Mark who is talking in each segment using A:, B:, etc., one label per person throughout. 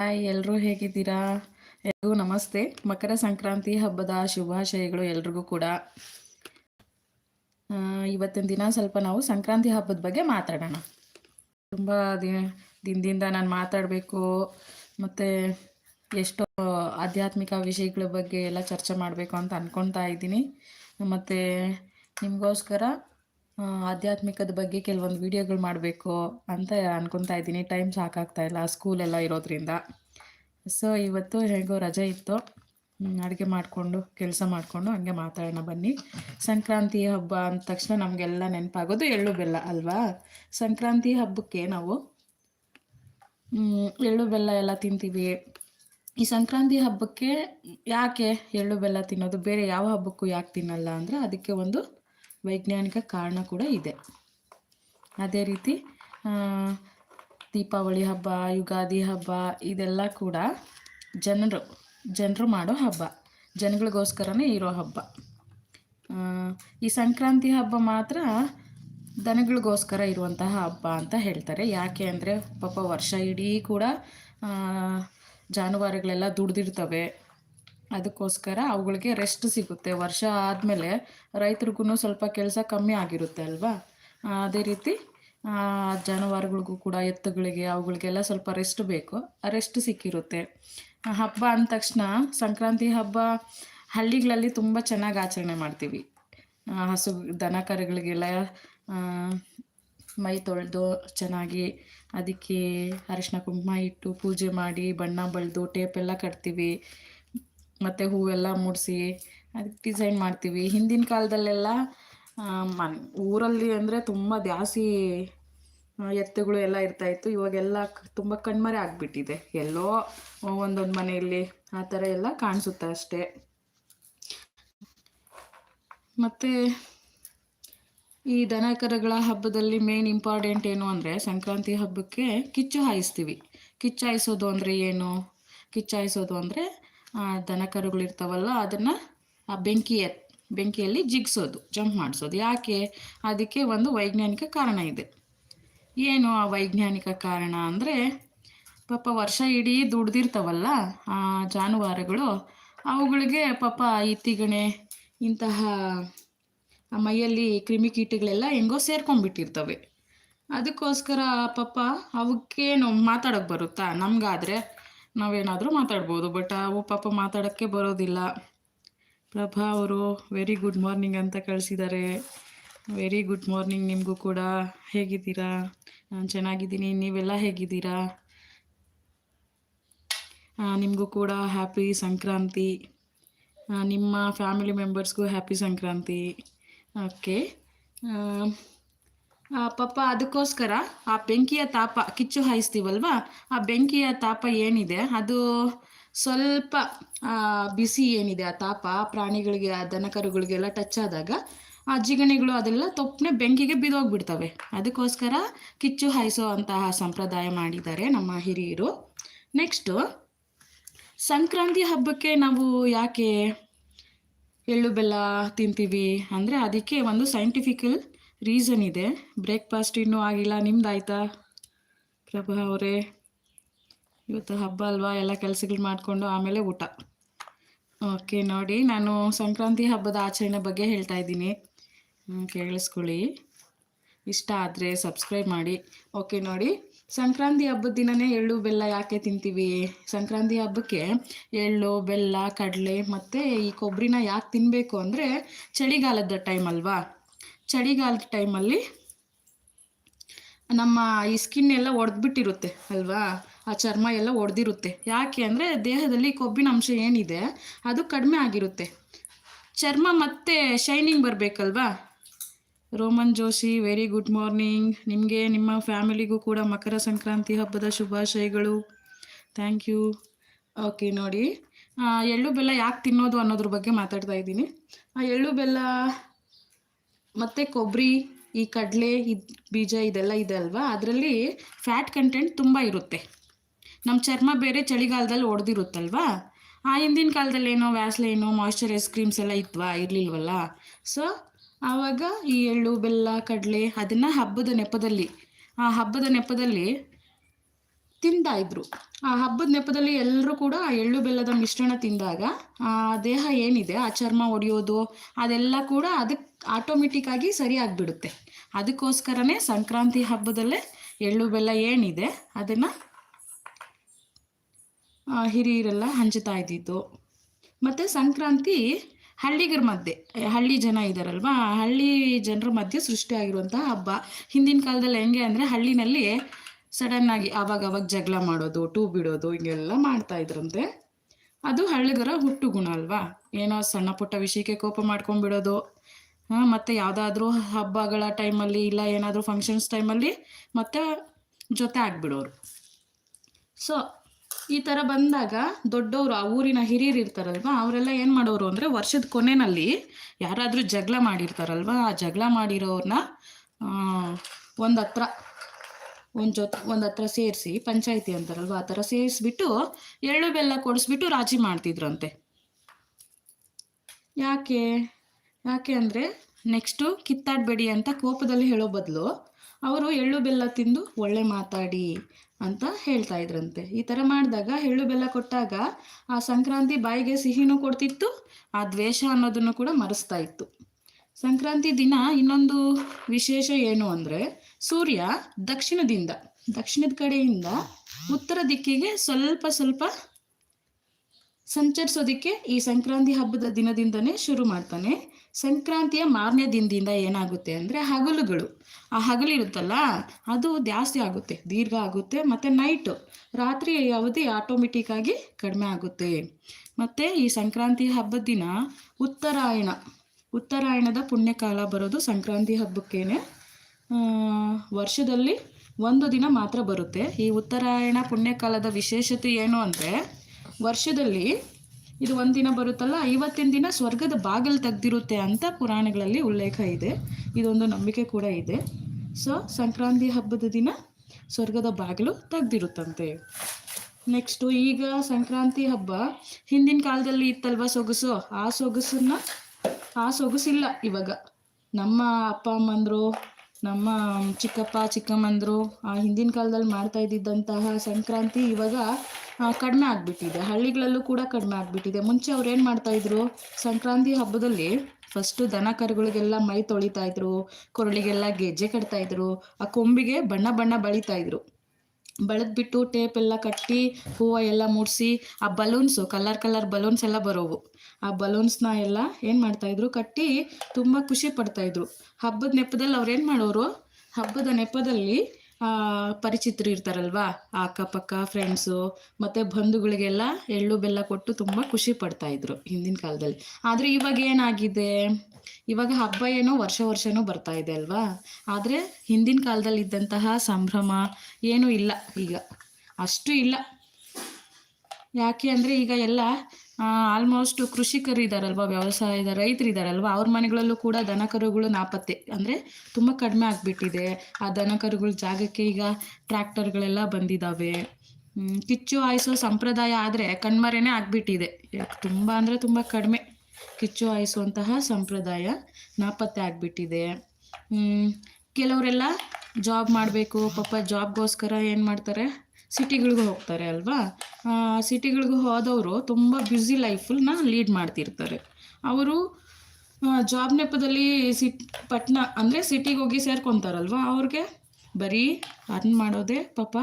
A: Hi ಎಲ್ಲರೂ ಹೇಗಿದ್ದೀರಾ? ಎಲ್ರಿಗೂ ನಮಸ್ತೆ. ಮಕರ ಸಂಕ್ರಾಂತಿ ಹಬ್ಬದ ಶುಭಾಶಯಗಳು ಎಲ್ರಿಗೂ ಕೂಡ. ಇವತ್ತಿನ ದಿನ ಸ್ವಲ್ಪ ನಾವು ಸಂಕ್ರಾಂತಿ ಹಬ್ಬದ ಬಗ್ಗೆ ಮಾತಾಡೋಣ. ತುಂಬ ದಿನ, ದಿನದಿಂದ ನಾನು ಮಾತಾಡಬೇಕು. ಮತ್ತು ಎಷ್ಟೋ ಆಧ್ಯಾತ್ಮಿಕ ವಿಷಯಗಳ ಬಗ್ಗೆ ಎಲ್ಲ ಚರ್ಚೆ ಮಾಡಬೇಕು ಅಂತ ಅಂದ್ಕೊಳ್ತಾ ಇದ್ದೀನಿ. ಮತ್ತು ನಿಮಗೋಸ್ಕರ ಆಧ್ಯಾತ್ಮಿಕದ ಬಗ್ಗೆ ಕೆಲವೊಂದು ವಿಡಿಯೋಗಳು ಮಾಡಬೇಕು ಅಂತ ಅನ್ಕೊತಾ ಇದ್ದೀನಿ. ಟೈಮ್ ಸಾಕಾಗ್ತಾ ಇಲ್ಲ ಸ್ಕೂಲೆಲ್ಲ ಇರೋದ್ರಿಂದ. ಸೊ ಇವತ್ತು ಹೇಗೋ ರಜೆ ಇತ್ತು. ಅಡುಗೆ ಮಾಡಿಕೊಂಡು, ಕೆಲಸ ಮಾಡಿಕೊಂಡು ಹಂಗೆ ಮಾತಾಡೋಣ ಬನ್ನಿ. ಸಂಕ್ರಾಂತಿ ಹಬ್ಬ ಅಂದ ತಕ್ಷಣ ನಮಗೆಲ್ಲ ನೆನಪಾಗೋದು ಎಳ್ಳು ಬೆಲ್ಲ ಅಲ್ವಾ? ಸಂಕ್ರಾಂತಿ ಹಬ್ಬಕ್ಕೆ ನಾವು ಎಳ್ಳು ಬೆಲ್ಲ ಎಲ್ಲ ತಿಂತೀವಿ. ಈ ಸಂಕ್ರಾಂತಿ ಹಬ್ಬಕ್ಕೆ ಯಾಕೆ ಎಳ್ಳು ಬೆಲ್ಲ ತಿನ್ನೋದು? ಬೇರೆ ಯಾವ ಹಬ್ಬಕ್ಕೂ ಯಾಕೆ ತಿನ್ನಲ್ಲ ಅಂದರೆ ಅದಕ್ಕೆ ಒಂದು ವೈಜ್ಞಾನಿಕ ಕಾರಣ ಕೂಡ ಇದೆ. ಅದೇ ರೀತಿ ದೀಪಾವಳಿ ಹಬ್ಬ, ಯುಗಾದಿ ಹಬ್ಬ, ಇದೆಲ್ಲ ಕೂಡ ಜನರು ಜನರು ಮಾಡೋ ಹಬ್ಬ, ಜನಗಳಿಗೋಸ್ಕರನೇ ಇರೋ ಹಬ್ಬ. ಈ ಸಂಕ್ರಾಂತಿ ಹಬ್ಬ ಮಾತ್ರ ದನಗಳಿಗೋಸ್ಕರ ಇರುವಂತಹ ಹಬ್ಬ ಅಂತ ಹೇಳ್ತಾರೆ. ಯಾಕೆ ಅಂದರೆ, ಪಾಪ ವರ್ಷ ಇಡೀ ಕೂಡ ಜಾನುವಾರುಗಳೆಲ್ಲ ದುಡ್ದಿರ್ತವೆ. ಅದಕ್ಕೋಸ್ಕರ ಅವುಗಳಿಗೆ ರೆಸ್ಟ್ ಸಿಗುತ್ತೆ. ವರ್ಷ ಆದಮೇಲೆ ರೈತರಿಗೂ ಸ್ವಲ್ಪ ಕೆಲಸ ಕಮ್ಮಿ ಆಗಿರುತ್ತೆ ಅಲ್ವಾ? ಅದೇ ರೀತಿ ಜಾನುವಾರುಗಳಿಗೂ ಕೂಡ ಎತ್ತುಗಳಿಗೆ ಅವುಗಳಿಗೆಲ್ಲ ಸ್ವಲ್ಪ ರೆಸ್ಟ್ ಬೇಕು. ರೆಸ್ಟ್ ಸಿಕ್ಕಿರುತ್ತೆ. ಹಬ್ಬ ಅಂದ ತಕ್ಷಣ ಸಂಕ್ರಾಂತಿ ಹಬ್ಬ ಹಳ್ಳಿಗಳಲ್ಲಿ ತುಂಬ ಚೆನ್ನಾಗಿ ಆಚರಣೆ ಮಾಡ್ತೀವಿ. ಹಸು, ದನ ಕರುಗಳಿಗೆಲ್ಲ ಮೈ ತೊಳೆದು ಚೆನ್ನಾಗಿ ಅದಕ್ಕೆ ಅರಿಶಿನ ಕುಂಕುಮ ಇಟ್ಟು ಪೂಜೆ ಮಾಡಿ ಬಣ್ಣ ಬಳಿದು ಟೇಪೆಲ್ಲ ಕಟ್ತೀವಿ. ಮತ್ತು ಹೂವೆಲ್ಲ ಮುಡಿಸಿ ಅದಕ್ಕೆ ಡಿಸೈನ್ ಮಾಡ್ತೀವಿ. ಹಿಂದಿನ ಕಾಲದಲ್ಲೆಲ್ಲ ಮನ್, ಊರಲ್ಲಿ ಅಂದರೆ ತುಂಬ ಜಾಸ್ತಿ ಎತ್ತುಗಳು ಎಲ್ಲ ಇರ್ತಾಯಿತ್ತು ಇವಾಗೆಲ್ಲ ತುಂಬ ಕಣ್ಮರೆ ಆಗಿಬಿಟ್ಟಿದೆ. ಎಲ್ಲೋ ಒಂದೊಂದು ಮನೆಯಲ್ಲಿ ಆ ಥರ ಎಲ್ಲ ಕಾಣಿಸುತ್ತೆ ಅಷ್ಟೇ. ಮತ್ತು ಈ ದನ ಕರುಗಳ ಹಬ್ಬದಲ್ಲಿ ಮೇನ್ ಇಂಪಾರ್ಟೆಂಟ್ ಏನು ಅಂದರೆ ಸಂಕ್ರಾಂತಿ ಹಬ್ಬಕ್ಕೆ ಕಿಚ್ಚು ಹಾಯಿಸ್ತೀವಿ. ಕಿಚ್ಚು ಹಾಯಿಸೋದು ಅಂದರೆ ಏನು? ಕಿಚ್ಚು ಹಾಯಿಸೋದು ಅಂದರೆ ದನ ಕರುಗಳಿರ್ತಾವಲ್ಲ ಅದನ್ನು ಆ ಬೆಂಕಿಯ ಬೆಂಕಿಯಲ್ಲಿ ಜಿಗ್ಸೋದು, ಜಂಪ್ ಮಾಡಿಸೋದು. ಯಾಕೆ? ಅದಕ್ಕೆ ಒಂದು ವೈಜ್ಞಾನಿಕ ಕಾರಣ ಇದೆ. ಏನು ಆ ವೈಜ್ಞಾನಿಕ ಕಾರಣ ಅಂದರೆ, ಪಾಪ ವರ್ಷ ಇಡೀ ದುಡ್ದಿರ್ತಾವಲ್ಲ ಆ ಜಾನುವಾರುಗಳು, ಅವುಗಳಿಗೆ ಪಾಪ ಇತ್ತಿಗಣೆ ತಿಗಣೆ ಇಂತಹ ಮೈಯಲ್ಲಿ ಕ್ರಿಮಿಕೀಟಗಳೆಲ್ಲ ಹೆಂಗೋ ಸೇರ್ಕೊಂಡ್ಬಿಟ್ಟಿರ್ತವೆ. ಅದಕ್ಕೋಸ್ಕರ ಪಾಪ ಅವಕ್ಕೇನು ಮಾತಾಡೋಕ್ಕೆ ಬರುತ್ತಾ? ನಮಗಾದರೆ ನಾವೇನಾದರೂ ಮಾತಾಡ್ಬೋದು ಬಟ್ ಅವು ಪಾಪ ಮಾತಾಡೋಕ್ಕೆ ಬರೋದಿಲ್ಲ. ಪ್ರಭಾ ಅವರು ವೆರಿ ಗುಡ್ ಮಾರ್ನಿಂಗ್ ಅಂತ ಕಳಿಸಿದ್ದಾರೆ. ವೆರಿ ಗುಡ್ ಮಾರ್ನಿಂಗ್ ನಿಮಗೂ ಕೂಡ. ಹೇಗಿದ್ದೀರಾ? ನಾನು ಚೆನ್ನಾಗಿದ್ದೀನಿ. ನೀವೆಲ್ಲ ಹೇಗಿದ್ದೀರಾ? ನಿಮಗೂ ಕೂಡ ಹ್ಯಾಪಿ ಸಂಕ್ರಾಂತಿ. ನಿಮ್ಮ ಫ್ಯಾಮಿಲಿ ಮೆಂಬರ್ಸ್ಗೂ ಹ್ಯಾಪಿ ಸಂಕ್ರಾಂತಿ. ಓಕೆ ಪಾಪ ಅದಕ್ಕೋಸ್ಕರ ಆ ಬೆಂಕಿಯ ತಾಪ, ಕಿಚ್ಚು ಹಾಯಿಸ್ತೀವಲ್ವಾ? ಆ ಬೆಂಕಿಯ ತಾಪ ಏನಿದೆ? ಅದು ಸ್ವಲ್ಪ ಬಿಸಿ ಏನಿದೆ ಆ ತಾಪ ಪ್ರಾಣಿಗಳಿಗೆ, ಆ ದನಕರುಗಳಿಗೆಲ್ಲ ಟಚ್ ಆದಾಗ ಆ ಜಿಗಣೆಗಳು ಅದೆಲ್ಲ ತೊಪ್ಪನೆ ಬೆಂಕಿಗೆ ಬಿದೋಗ್ಬಿಡ್ತವೆ ಅದಕ್ಕೋಸ್ಕರ ಕಿಚ್ಚು ಹಾಯಿಸೋ ಅಂತಹ ಸಂಪ್ರದಾಯ ಮಾಡಿದ್ದಾರೆ ನಮ್ಮ ಹಿರಿಯರು. ನೆಕ್ಸ್ಟು ಸಂಕ್ರಾಂತಿ ಹಬ್ಬಕ್ಕೆ ನಾವು ಯಾಕೆ ಎಳ್ಳು ಬೆಲ್ಲ ತಿಂತೀವಿ? ಅಂದರೆ ಅದಕ್ಕೆ ಒಂದು ಸೈಂಟಿಫಿಕಲ್ ರೀಸನ್ ಇದೆ. ಬ್ರೇಕ್ಫಾಸ್ಟ್ ಇನ್ನೂ ಆಗಿಲ್ಲ. ನಿಮ್ದು ಆಯಿತಾ ಪ್ರಭಾ ಅವರೇ, ಇವತ್ತು ಹಬ್ಬ ಅಲ್ವಾ? ಎಲ್ಲ ಕೆಲಸಗಳು ಮಾಡಿಕೊಂಡು ಆಮೇಲೆ ಊಟ. ಓಕೆ, ನೋಡಿ, ನಾನು ಸಂಕ್ರಾಂತಿ ಹಬ್ಬದ ಆಚರಣೆ ಬಗ್ಗೆ ಹೇಳ್ತಾ ಇದ್ದೀನಿ. ಕೇಳಿಸ್ಕೊಳ್ಳಿ. ಇಷ್ಟ ಆದರೆ ಸಬ್ಸ್ಕ್ರೈಬ್ ಮಾಡಿ. ಓಕೆ, ನೋಡಿ, ಸಂಕ್ರಾಂತಿ ಹಬ್ಬದ ದಿನನೇ ಎಳ್ಳು, ಬೆಲ್ಲ ಯಾಕೆ ತಿಂತೀವಿ? ಸಂಕ್ರಾಂತಿ ಹಬ್ಬಕ್ಕೆ ಎಳ್ಳು, ಬೆಲ್ಲ, ಕಡಲೆ ಮತ್ತು ಈ ಕೊಬ್ಬರಿನ ಯಾಕೆ ತಿನ್ನಬೇಕು ಅಂದರೆ ಚಳಿಗಾಲದ ಟೈಮ್ ಅಲ್ವಾ? ಚಳಿಗಾಲದ ಟೈಮಲ್ಲಿ ನಮ್ಮ ಈ ಸ್ಕಿನ್ ಎಲ್ಲ ಒಡೆದ್ಬಿಟ್ಟಿರುತ್ತೆ, ಅಲ್ವಾ? ಆ ಚರ್ಮ ಎಲ್ಲ ಒಡೆದಿರುತ್ತೆ. ಯಾಕೆ ಅಂದರೆ ದೇಹದಲ್ಲಿ ಕೊಬ್ಬಿನ ಅಂಶ ಏನಿದೆ, ಅದು ಕಡಿಮೆ ಆಗಿರುತ್ತೆ. ಚರ್ಮ ಮತ್ತೆ shining ಬರಬೇಕಲ್ವಾ? Roman Joshi very good morning ನಿಮಗೆ, ನಿಮ್ಮ ಫ್ಯಾಮಿಲಿಗೂ ಕೂಡ ಮಕರ ಸಂಕ್ರಾಂತಿ ಹಬ್ಬದ ಶುಭಾಶಯಗಳು. ಥ್ಯಾಂಕ್ ಯು ಓಕೆ ನೋಡಿ. ಎಳ್ಳು ಬೆಲ್ಲ ಯಾಕೆ ತಿನ್ನೋದು ಅನ್ನೋದ್ರ ಬಗ್ಗೆ ಮಾತಾಡ್ತಾ ಇದ್ದೀನಿ. ಆ, ಎಳ್ಳು ಬೆಲ್ಲ ಮತ್ತು ಕೊಬ್ಬರಿ ಈ ಕಡಲೆ ಇದು ಬೀಜ ಇದೆಲ್ಲ ಇದೆ ಅಲ್ವಾ? ಅದರಲ್ಲಿ ಫ್ಯಾಟ್ ಕಂಟೆಂಟ್ ತುಂಬ ಇರುತ್ತೆ. ನಮ್ಮ ಚರ್ಮ ಬೇರೆ ಚಳಿಗಾಲದಲ್ಲಿ ಒಡೆದಿರುತ್ತಲ್ವಾ? ಆ ಹಿಂದಿನ ಕಾಲದಲ್ಲಿ ಏನೋ ವ್ಯಾಸ್ಲೈನು ಮಾಯ್ಶ್ಚರೈಸ್ ಕ್ರೀಮ್ಸ್ ಎಲ್ಲ ಇತ್ವಾ? ಇರಲಿಲ್ವಲ್ಲ? ಸೊ ಆವಾಗ ಈ ಎಳ್ಳು, ಬೆಲ್ಲ, ಕಡಲೆ, ಅದನ್ನು ಹಬ್ಬದ ನೆಪದಲ್ಲಿ, ಆ ಹಬ್ಬದ ನೆಪದಲ್ಲಿ ತಿಂತಾ ಇದ್ರು ಆ ಹಬ್ಬದ ನೆಪದಲ್ಲಿ ಎಲ್ಲರೂ ಕೂಡ ಆ ಎಳ್ಳು ಬೆಲ್ಲದ ಮಿಶ್ರಣ ತಿಂದಾಗ, ಆ ದೇಹ ಏನಿದೆ, ಆ ಚರ್ಮ ಒಡೆಯೋದು, ಅದೆಲ್ಲ ಕೂಡ ಅದಕ್ಕೆ ಆಟೋಮೆಟಿಕ್ ಆಗಿ ಸರಿ ಆಗಿಬಿಡುತ್ತೆ. ಅದಕ್ಕೋಸ್ಕರನೇ ಸಂಕ್ರಾಂತಿ ಹಬ್ಬದಲ್ಲೇ ಎಳ್ಳು ಬೆಲ್ಲ ಏನಿದೆ, ಅದನ್ನು ಹಿರಿಯರೆಲ್ಲ ಹಂಚುತ್ತಾ ಇದ್ದಿತ್ತು ಮತ್ತೆ ಸಂಕ್ರಾಂತಿ ಹಳ್ಳಿಗರ ಮಧ್ಯೆ, ಹಳ್ಳಿ ಜನ ಇದ್ದಾರಲ್ವಾ ಹಳ್ಳಿ ಜನರ ಮಧ್ಯೆ ಸೃಷ್ಟಿಯಾಗಿರುವಂತಹ ಹಬ್ಬ. ಹಿಂದಿನ ಕಾಲದಲ್ಲಿ ಹೆಂಗೆ ಅಂದರೆ ಹಳ್ಳಿನಲ್ಲಿ ಸಡನ್ನಾಗಿ ಆವಾಗ ಅವಾಗ ಜಗಳ ಮಾಡೋದು, ಟೂ ಬಿಡೋದು, ಹಿಂಗೆಲ್ಲ ಮಾಡ್ತಾ ಇದ್ರಂತೆ. ಅದು ಹಳ್ಳಿಗರ ಹುಟ್ಟು ಗುಣ ಅಲ್ವಾ? ಏನೋ ಸಣ್ಣ ಪುಟ್ಟ ವಿಷಯಕ್ಕೆ ಕೋಪ ಮಾಡ್ಕೊಂಡ್ಬಿಡೋದು ಹಾಂ, ಮತ್ತೆ ಯಾವುದಾದ್ರೂ ಹಬ್ಬಗಳ ಟೈಮಲ್ಲಿ ಇಲ್ಲ ಏನಾದರೂ ಫಂಕ್ಷನ್ಸ್ ಟೈಮಲ್ಲಿ ಮತ್ತೆ ಜೊತೆ ಆಗ್ಬಿಡೋರು. ಸೊ ಈ ಥರ ಬಂದಾಗ ದೊಡ್ಡವರು ಆ ಊರಿನ ಹಿರಿಯರು ಇರ್ತಾರಲ್ವಾ? ಅವರೆಲ್ಲ ಏನು ಮಾಡೋರು ಅಂದರೆ ವರ್ಷದ ಕೊನೆಯಲ್ಲಿ ಯಾರಾದರೂ ಜಗಳ ಮಾಡಿರ್ತಾರಲ್ವ? ಆ ಜಗಳ ಮಾಡಿರೋರನ್ನ ಒಂದು ಹತ್ರ ಒಂದು ಜೊತೆ, ಒಂದು ಹತ್ರ ಸೇರಿಸಿ, ಪಂಚಾಯಿತಿ ಅಂತಾರಲ್ವ, ಆ ಥರ ಸೇರಿಸ್ಬಿಟ್ಟು ಎಳ್ಳು, ಬೆಲ್ಲ ಕೊಡಿಸ್ಬಿಟ್ಟು ರಾಜಿ ಮಾಡ್ತಿದ್ರಂತೆ. ಯಾಕೆ? ಯಾಕೆ ಅಂದರೆ ನೆಕ್ಸ್ಟು ಕಿತ್ತಾಡಬೇಡಿ ಅಂತ ಕೋಪದಲ್ಲಿ ಹೇಳೋ ಬದಲು ಅವರು ಎಳ್ಳು, ಬೆಲ್ಲ ತಿಂದು ಒಳ್ಳೆ ಮಾತಾಡಿ ಅಂತ ಹೇಳ್ತಾ ಇದ್ರಂತೆ. ಈ ಥರ ಮಾಡಿದಾಗ ಎಳ್ಳು, ಬೆಲ್ಲ ಕೊಟ್ಟಾಗ ಆ ಸಂಕ್ರಾಂತಿ ಬಾಯಿಗೆ ಸಿಹಿನೂ ಕೊಡ್ತಿತ್ತು, ಆ ದ್ವೇಷ ಅನ್ನೋದನ್ನು ಕೂಡ ಮರೆಸ್ತಾ ಇತ್ತು. ಸಂಕ್ರಾಂತಿ ದಿನ ಇನ್ನೊಂದು ವಿಶೇಷ ಏನು ಅಂದರೆ ಸೂರ್ಯ ದಕ್ಷಿಣದಿಂದ, ದಕ್ಷಿಣದ ಕಡೆಯಿಂದ ಉತ್ತರ ದಿಕ್ಕಿಗೆ ಸ್ವಲ್ಪ ಸ್ವಲ್ಪ ಸಂಚರಿಸೋದಕ್ಕೆ ಈ ಸಂಕ್ರಾಂತಿ ಹಬ್ಬದ ದಿನದಿಂದನೇ ಶುರು ಮಾಡ್ತಾನೆ. ಸಂಕ್ರಾಂತಿಯ ಮಾರನೇ ದಿನದಿಂದ ಏನಾಗುತ್ತೆ ಅಂದರೆ ಹಗಲುಗಳು. ಆ ಹಗಲಿರುತ್ತಲ್ಲ ಅದು ಜಾಸ್ತಿ ಆಗುತ್ತೆ, ದೀರ್ಘ ಆಗುತ್ತೆ, ಮತ್ತು ನೈಟು ರಾತ್ರಿ ಅವಧಿ ಆಟೋಮೆಟಿಕ್ಕಾಗಿ ಕಡಿಮೆ ಆಗುತ್ತೆ. ಮತ್ತು ಈ ಸಂಕ್ರಾಂತಿ ಹಬ್ಬದ ದಿನ ಉತ್ತರಾಯಣ, ಉತ್ತರಾಯಣದ ಪುಣ್ಯಕಾಲ ಬರೋದು ಸಂಕ್ರಾಂತಿ ಹಬ್ಬಕ್ಕೇನೆ. ವರ್ಷದಲ್ಲಿ ಒಂದು ದಿನ ಮಾತ್ರ ಬರುತ್ತೆ. ಈ ಉತ್ತರಾಯಣ ಪುಣ್ಯಕಾಲದ ವಿಶೇಷತೆ ಏನು ಅಂದರೆ, ವರ್ಷದಲ್ಲಿ ಇದು ಒಂದು ದಿನ ಬರುತ್ತಲ್ಲ ಇವತ್ತಿನ ದಿನ ಸ್ವರ್ಗದ ಬಾಗಿಲು ತೆಗ್ದಿರುತ್ತೆ ಅಂತ ಪುರಾಣಗಳಲ್ಲಿ ಉಲ್ಲೇಖ ಇದೆ. ಇದೊಂದು ನಂಬಿಕೆ ಕೂಡ ಇದೆ. ಸೊ ಸಂಕ್ರಾಂತಿ ಹಬ್ಬದ ದಿನ ಸ್ವರ್ಗದ ಬಾಗಿಲು ತೆಗ್ದಿರುತ್ತಂತೆ. ನೆಕ್ಸ್ಟು ಈಗ ಸಂಕ್ರಾಂತಿ ಹಬ್ಬ ಹಿಂದಿನ ಕಾಲದಲ್ಲಿ ಇತ್ತಲ್ವ ಸೊಗಸು? ಆ ಸೊಗಸನ್ನು, ಆ ಸೊಗಸಿಲ್ಲ ಇವಾಗ. ನಮ್ಮ ಅಪ್ಪ ಅಮ್ಮಂದರು ನಮ್ಮ ಚಿಕ್ಕಪ್ಪ, ಚಿಕ್ಕಮ್ಮಂದರು ಆ ಹಿಂದಿನ ಕಾಲದಲ್ಲಿ ಮಾಡ್ತಾ ಇದ್ದಿದ್ದಂತಹ ಸಂಕ್ರಾಂತಿ ಇವಾಗ ಕಡಿಮೆ ಆಗಿಬಿಟ್ಟಿದೆ. ಹಳ್ಳಿಗಳಲ್ಲೂ ಕೂಡ ಕಡಿಮೆ ಆಗಿಬಿಟ್ಟಿದೆ. ಮುಂಚೆ ಅವ್ರು ಏನು ಮಾಡ್ತಾಯಿದ್ರು ಸಂಕ್ರಾಂತಿ ಹಬ್ಬದಲ್ಲಿ ಫಸ್ಟು ದನ ಕರುಗಳಿಗೆಲ್ಲ ಮೈ ತೊಳಿತಾ ಇದ್ರು, ಕೊರಳಿಗೆಲ್ಲ ಗೆಜ್ಜೆ ಕಟ್ತಾಯಿದ್ರು ಆ ಕೊಂಬಿಗೆ ಬಣ್ಣ ಬಣ್ಣ ಬಳಿತಾ ಬೆಳೆದ್ಬಿಟ್ಟು ಟೇಪ್ ಎಲ್ಲ ಕಟ್ಟಿ ಹೂವು ಎಲ್ಲ ಮೂಡಿಸಿ, ಆ ಬಲೂನ್ಸು ಕಲರ್ ಕಲರ್ ಬಲೂನ್ಸ್ ಎಲ್ಲ ಬರೋವು. ಆ ಬಲೂನ್ಸ್ನ ಎಲ್ಲ ಏನು ಮಾಡ್ತಾಯಿದ್ರು ಕಟ್ಟಿ ತುಂಬ ಖುಷಿ ಪಡ್ತಾಯಿದ್ರು ಹಬ್ಬದ ನೆಪದಲ್ಲಿ ಅವ್ರು ಏನು ಮಾಡೋರು, ಹಬ್ಬದ ನೆಪದಲ್ಲಿ ಪರಿಚಿತರು ಇರ್ತಾರಲ್ವಾ? ಅಕ್ಕಪಕ್ಕ ಫ್ರೆಂಡ್ಸು ಮತ್ತು ಬಂಧುಗಳಿಗೆಲ್ಲ ಎಳ್ಳು, ಬೆಲ್ಲ ಕೊಟ್ಟು ತುಂಬ ಖುಷಿ ಪಡ್ತಾಯಿದ್ರು ಹಿಂದಿನ ಕಾಲದಲ್ಲಿ. ಆದರೆ ಇವಾಗ ಏನಾಗಿದೆ? ಇವಾಗ ಹಬ್ಬ ಏನೋ ವರ್ಷ ವರ್ಷನೂ ಬರ್ತಾ ಇದೆ ಅಲ್ವಾ? ಆದರೆ ಹಿಂದಿನ ಕಾಲದಲ್ಲಿ ಇದ್ದಂತಹ ಸಂಭ್ರಮ ಏನೂ ಇಲ್ಲ ಈಗ. ಅಷ್ಟು ಇಲ್ಲ. ಯಾಕೆ ಅಂದರೆ ಈಗ ಎಲ್ಲ ಆಲ್ಮೋಸ್ಟ್ ಕೃಷಿಕರು ಇದ್ದಾರಲ್ವ ವ್ಯವಸಾಯದ ರೈತರು ಇದ್ದಾರಲ್ವ ಅವ್ರ ಮನೆಗಳಲ್ಲೂ ಕೂಡ ದನ ಕರುಗಳು ನಾಪತ್ತೆ. ಅಂದರೆ ತುಂಬ ಕಡಿಮೆ ಆಗಿಬಿಟ್ಟಿದೆ. ಆ ದನ ಕರುಗಳ ಜಾಗಕ್ಕೆ ಈಗ ಟ್ರ್ಯಾಕ್ಟರ್ಗಳೆಲ್ಲ ಬಂದಿದ್ದಾವೆ ಕಿಚ್ಚು ಹಾಯಿಸೋ ಸಂಪ್ರದಾಯ ಆದರೆ ಕಣ್ಮರೆನೇ ಆಗಿಬಿಟ್ಟಿದೆ. ತುಂಬ ಅಂದರೆ ತುಂಬ ಕಡಿಮೆ. ಕಿಚ್ಚು ಹಾಯಿಸುವಂತಹ ಸಂಪ್ರದಾಯ ನಾಪತ್ತೆ ಆಗಿಬಿಟ್ಟಿದೆ. ಕೆಲವರೆಲ್ಲ ಜಾಬ್ ಮಾಡಬೇಕು, ಪಾಪ ಜಾಬ್ಗೋಸ್ಕರ ಏನು ಮಾಡ್ತಾರೆ? ಸಿಟಿಗಳಿಗೂ ಹೋಗ್ತಾರೆ ಅಲ್ವಾ? ಸಿಟಿಗಳಿಗೂ ಹೋದವರು ತುಂಬ ಬ್ಯುಸಿ ಲೈಫನ್ನ ಲೀಡ್ ಮಾಡ್ತಿರ್ತಾರೆ. ಅವರು ಜಾಬ್ ನೆಪದಲ್ಲಿ ಸಿಟ್ ಪಟ್ಟಣ ಅಂದರೆ ಸಿಟಿಗೆ ಹೋಗಿ ಸೇರ್ಕೊತಾರಲ್ವ? ಅವ್ರಿಗೆ ಬರೀ ಅರ್ನ್ ಮಾಡೋದೇ ಪಾಪ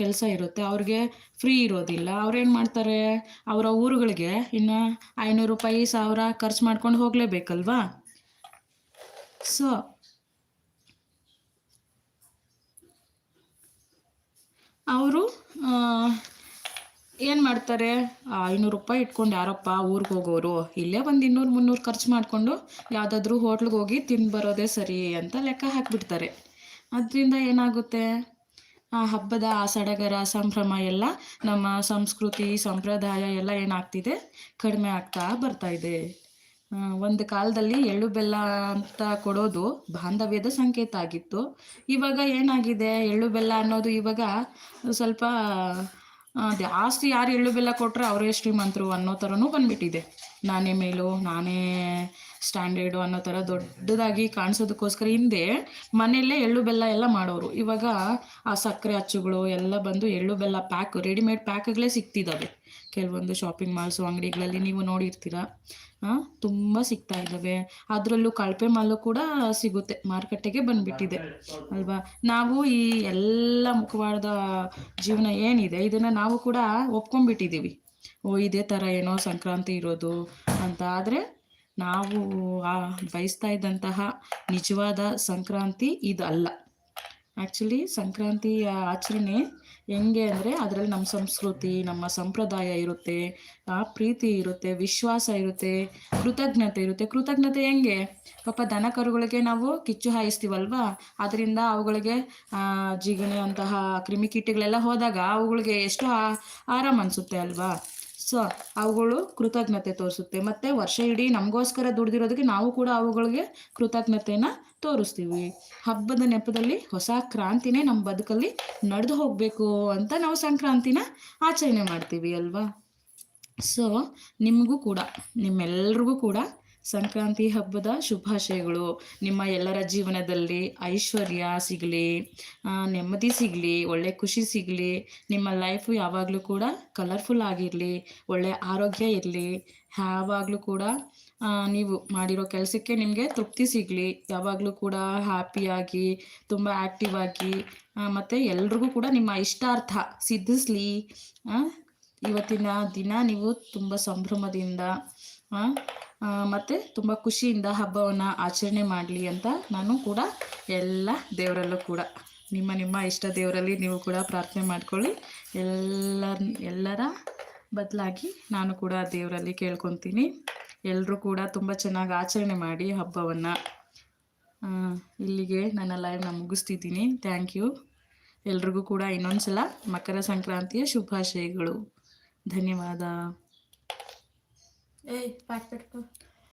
A: ಕೆಲಸ ಇರುತ್ತೆ. ಅವ್ರಿಗೆ ಫ್ರೀ ಇರೋದಿಲ್ಲ. ಅವ್ರೇನು ಮಾಡ್ತಾರೆ? ಅವರ ಊರುಗಳಿಗೆ ಇನ್ನು ಐನೂರು ರೂಪಾಯಿ, ಸಾವಿರ ಖರ್ಚು ಮಾಡ್ಕೊಂಡು ಹೋಗಲೇಬೇಕಲ್ವಾ? ಸೊ ಅವರು ಏನು ಮಾಡ್ತಾರೆ? ಐನೂರು ರೂಪಾಯಿ ಇಟ್ಕೊಂಡು ಯಾರಪ್ಪ ಊರಿಗೆ ಹೋಗೋರು? ಇಲ್ಲೇ ಒಂದು ಇನ್ನೂರು ಮುನ್ನೂರು ಖರ್ಚು ಮಾಡಿಕೊಂಡು ಯಾವುದಾದ್ರೂ ಹೋಟ್ಲಿಗೆ ಹೋಗಿ ತಿಂದು ಬರೋದೇ ಸರಿ ಅಂತ ಲೆಕ್ಕ ಹಾಕಿಬಿಡ್ತಾರೆ. ಅದರಿಂದ ಏನಾಗುತ್ತೆ? ಆ ಹಬ್ಬದ ಆ ಸಡಗರ ಸಂಭ್ರಮ ಎಲ್ಲ ನಮ್ಮ ಸಂಸ್ಕೃತಿ, ಸಂಪ್ರದಾಯ ಎಲ್ಲ ಏನಾಗ್ತಿದೆ? ಕಡಿಮೆ ಆಗ್ತಾ ಬರ್ತಾ ಇದೆ. ಒಂದು ಕಾಲದಲ್ಲಿ ಎಳ್ಳು ಬೆಲ್ಲ ಅಂತ ಕೊಡೋದು ಬಾಂಧವ್ಯದ ಸಂಕೇತ ಆಗಿತ್ತು. ಇವಾಗ ಏನಾಗಿದೆ? ಎಳ್ಳು ಬೆಲ್ಲ ಅನ್ನೋದು ಇವಾಗ ಸ್ವಲ್ಪ ಜಾಸ್ತಿ ಯಾರು ಎಳ್ಳು ಬೆಲ್ಲ ಕೊಟ್ಟರೆ ಅವರೇ ಶ್ರೀಮಂತರು ಅನ್ನೋ ಥರನೂ ಬಂದ್ಬಿಟ್ಟಿದೆ. ನಾನೇ ಮೇಲು, ನಾನೇ ಸ್ಟ್ಯಾಂಡರ್ಡು ಅನ್ನೋ ಥರ ದೊಡ್ಡದಾಗಿ ಕಾಣಿಸೋದಕ್ಕೋಸ್ಕರ ಹಿಂದೆ ಮನೆಯಲ್ಲೇ ಎಳ್ಳು ಬೆಲ್ಲ ಎಲ್ಲ ಮಾಡೋರು. ಇವಾಗ ಆ ಸಕ್ಕರೆ ಅಚ್ಚುಗಳು ಎಲ್ಲ ಬಂದು ಎಳ್ಳು ಬೆಲ್ಲ ಪ್ಯಾಕ್, ರೆಡಿಮೇಡ್ ಪ್ಯಾಕ್ಗಳೇ ಸಿಗ್ತಿದ್ದಾವೆ ಕೆಲವೊಂದು ಶಾಪಿಂಗ್ ಮಾಲ್ಸು, ಅಂಗಡಿಗಳಲ್ಲಿ ನೀವು ನೋಡಿರ್ತೀರ? ತುಂಬ ಸಿಗ್ತಾ ಇದ್ದಾವೆ ಅದರಲ್ಲೂ ಕಳಪೆ ಮಾಲು ಕೂಡ ಸಿಗುತ್ತೆ, ಮಾರುಕಟ್ಟೆಗೆ ಬಂದುಬಿಟ್ಟಿದೆ. ಅಲ್ವಾ? ನಾವು ಈ ಎಲ್ಲ ಮುಖವಾಡದ ಜೀವನ ಏನಿದೆ, ಇದನ್ನು ನಾವು ಕೂಡ ಒಪ್ಕೊಂಡ್ಬಿಟ್ಟಿದ್ದೀವಿ ಓ, ಇದೇ ಥರ ಏನೋ ಸಂಕ್ರಾಂತಿ ಇರೋದು ಅಂತ. ಆದರೆ ನಾವು ಬಯಸ್ತಾ ಇದ್ದಂತಹ ನಿಜವಾದ ಸಂಕ್ರಾಂತಿ ಇದು ಅಲ್ಲ. ಆ್ಯಕ್ಚುಲಿ ಸಂಕ್ರಾಂತಿಯ ಆಚರಣೆ ಹೆಂಗೆ ಅಂದರೆ ಅದರಲ್ಲಿ ನಮ್ಮ ಸಂಸ್ಕೃತಿ, ನಮ್ಮ ಸಂಪ್ರದಾಯ ಇರುತ್ತೆ, ಆ, ಪ್ರೀತಿ ಇರುತ್ತೆ, ವಿಶ್ವಾಸ ಇರುತ್ತೆ, ಕೃತಜ್ಞತೆ ಇರುತ್ತೆ. ಕೃತಜ್ಞತೆ ಹೆಂಗೆ? ಪಾಪ ದನ ಕರುಗಳಿಗೆ ನಾವು ಕಿಚ್ಚು ಹಾಯಿಸ್ತೀವಲ್ವಾ? ಅದರಿಂದ ಅವುಗಳಿಗೆ ಜಿಗಣೆ ಅಂತಹ ಕ್ರಿಮಿಕೀಟಗಳೆಲ್ಲ ಹೋದಾಗ ಅವುಗಳಿಗೆ ಎಷ್ಟು ಆರಾಮ್ ಅನಿಸುತ್ತೆ ಅಲ್ವಾ? ಸೊ ಅವುಗಳು ಕೃತಜ್ಞತೆ ತೋರಿಸುತ್ತೆ. ಮತ್ತು ವರ್ಷ ಇಡೀ ನಮಗೋಸ್ಕರ ದುಡ್ದಿರೋದಕ್ಕೆ ನಾವು ಕೂಡ ಅವುಗಳಿಗೆ ಕೃತಜ್ಞತೆನ ತೋರಿಸ್ತೀವಿ. ಹಬ್ಬದ ನೆಪದಲ್ಲಿ ಹೊಸ ಕ್ರಾಂತಿನೇ ನಮ್ಮ ಬದುಕಲ್ಲಿ ನಡೆದು ಹೋಗಬೇಕು ಅಂತ ನಾವು ಸಂಕ್ರಾಂತಿನ ಆಚರಣೆ ಮಾಡ್ತೀವಿ ಅಲ್ವಾ? ಸೊ ನಿಮಗೂ ಕೂಡ, ನಿಮ್ಮೆಲ್ರಿಗೂ ಕೂಡ ಸಂಕ್ರಾಂತಿ ಹಬ್ಬದ ಶುಭಾಶಯಗಳು. ನಿಮ್ಮ ಎಲ್ಲರ ಜೀವನದಲ್ಲಿ ಐಶ್ವರ್ಯ ಸಿಗಲಿ ನೆಮ್ಮದಿ ಸಿಗಲಿ, ಒಳ್ಳೆ ಖುಷಿ ಸಿಗಲಿ, ನಿಮ್ಮ ಲೈಫು ಯಾವಾಗಲೂ ಕೂಡ ಕಲರ್ಫುಲ್ ಆಗಿರಲಿ, ಒಳ್ಳೆ ಆರೋಗ್ಯ ಇರಲಿ, ಯಾವಾಗಲೂ ಕೂಡ ನೀವು ಮಾಡಿರೋ ಕೆಲಸಕ್ಕೆ ನಿಮಗೆ ತೃಪ್ತಿ ಸಿಗಲಿ, ಯಾವಾಗಲೂ ಕೂಡ ಹ್ಯಾಪಿಯಾಗಿ ತುಂಬ ಆ್ಯಕ್ಟಿವ್ ಆಗಿ ಮತ್ತು ಎಲ್ರಿಗೂ ಕೂಡ ನಿಮ್ಮ ಇಷ್ಟಾರ್ಥ ಸಿದ್ಧಿಸ್ಲಿ ಇವತ್ತಿನ ದಿನ ನೀವು ತುಂಬ ಸಂಭ್ರಮದಿಂದ ಮತ್ತು ತುಂಬ ಖುಷಿಯಿಂದ ಹಬ್ಬವನ್ನು ಆಚರಣೆ ಮಾಡಲಿ ಅಂತ ನಾನು ಕೂಡ ಎಲ್ಲ ದೇವರಲ್ಲೂ ಕೂಡ. ನಿಮ್ಮ ನಿಮ್ಮ ಇಷ್ಟ ದೇವರಲ್ಲಿ ನೀವು ಕೂಡ ಪ್ರಾರ್ಥನೆ ಮಾಡ್ಕೊಳ್ಳಿ. ಎಲ್ಲ, ಎಲ್ಲರ ಬದಲಾಗಿ ನಾನು ಕೂಡ ದೇವರಲ್ಲಿ ಕೇಳ್ಕೊತೀನಿ. ಎಲ್ಲರೂ ಕೂಡ ತುಂಬ ಚೆನ್ನಾಗಿ ಆಚರಣೆ ಮಾಡಿ ಹಬ್ಬವನ್ನು. ಇಲ್ಲಿಗೆ ನನ್ನ ಲೈವ್ನ ಮುಗಿಸ್ತಿದ್ದೀನಿ. ಥ್ಯಾಂಕ್ ಯು ಎಲ್ರಿಗೂ ಕೂಡ ಇನ್ನೊಂದು ಸಲ ಮಕರ ಸಂಕ್ರಾಂತಿಯ ಶುಭಾಶಯಗಳು. ಧನ್ಯವಾದ.
B: ಏಯ್ ಪ್ಯಾಕ್